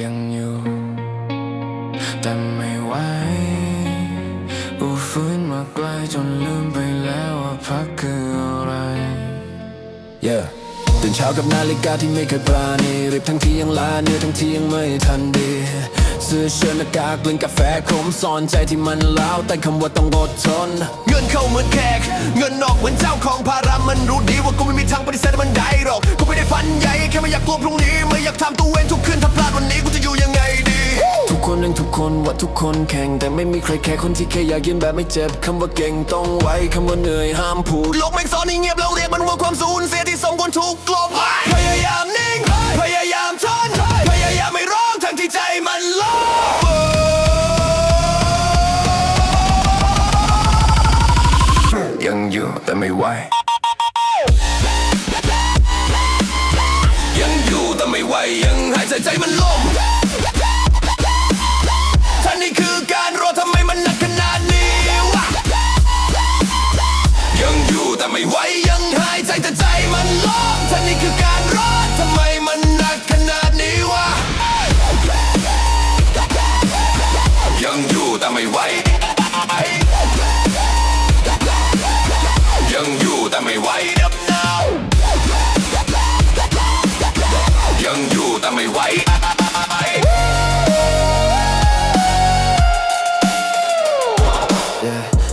ยังอยู่ แต่ไม่ไหวอูฟื้นมาไกลจนลืมไปแล้วว่าพักคืออะไร Yeah ตื่นเช้ากับนาฬิกาที่ไม่เคยปราณีรีบทั้งที่ยังลาเหนื่อยทั้งที่ยังไม่ทันดีเสื้อเชิ้ตหน้ากากกลิ่นกาแฟขมซ่อนใจที่มันล้าวแต่คำว่าต้องอดทน เงินเข้าเหมือนแขก เงินออกเหมือนเจ้าของภาระมันรู้ดีว่ากูไม่มีทางปฏิเสธมันได้หรอกกูไม่ได้ฝันใหญ่แค่ไม่อยากกลัวพรุ่งนี้ไม่อยากทำตัวเองทุกคืนถ้า ว่าทุกคนแข่งแต่ไม่มีใครแค่คนที่แค่อยากยืนแบบไม่เจ็บคำว่าเก่งต้องไว้คำว่าเหนื่อยห้ามพูดโลกแม่งสอนให้เงียบแล้วเรียกมันว่าความสูญเสียที่ส่งคนถูกกลบพยายามนิ่งพยายามทนพยายามไม่ร้องทั้งที่ใจมันร้องยังอยู่แต่ไม่ไหวยังอยู่แต่ไม่ไหวยังหายใจใจมันลม ไม่ไหว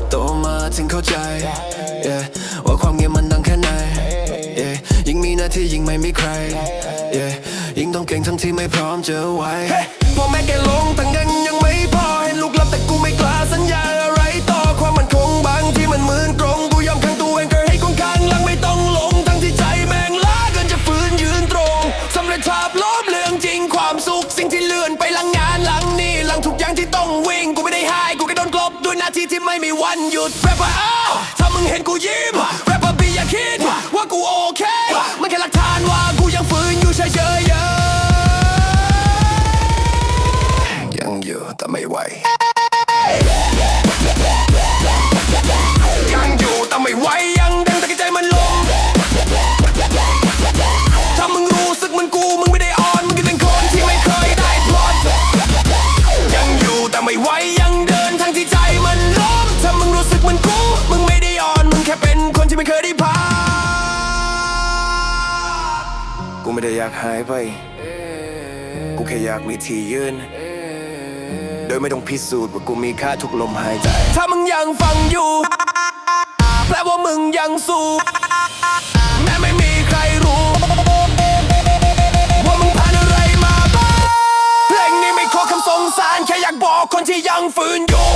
โตมาถึงเข้าใจ ว่าความเงียบมันดังแค่ไหน ยิ่งมีหน้าที่ยิ่งไม่มีใคร ยิ่งต้องเก่งทั้งที่ไม่พร้อมเจอไหวพอแม่แกลงตั้งินยัง ที่ที่ไม่มีวันหยุดแรปเปอร์อ้าวถ้ามึงเห็นกูยิ้ม กูไม่ได้อยากหายไป กูแค่อยากมีที่ยืน โดยไม่ต้องพิสูจน์ว่ากูมีค่าทุกลมหายใจ ถ้ามึงยังฟังอยู่ แปลว่ามึงยังสู้ แม้ไม่มีใครรู้ ว่ามึงผ่านอะไรมาบ้างเพลงนี้ไม่ขอคำสงสาร แค่อยากบอกคนที่ยังฝืนอยู่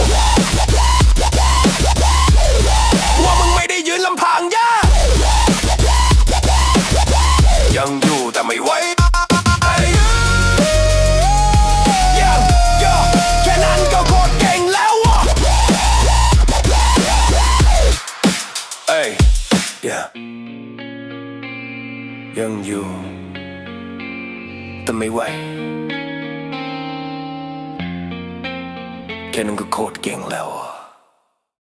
yeah ยังอยู่ แต่ไม่ไหวแค่นั้นก็โคตรเก่งแล้ว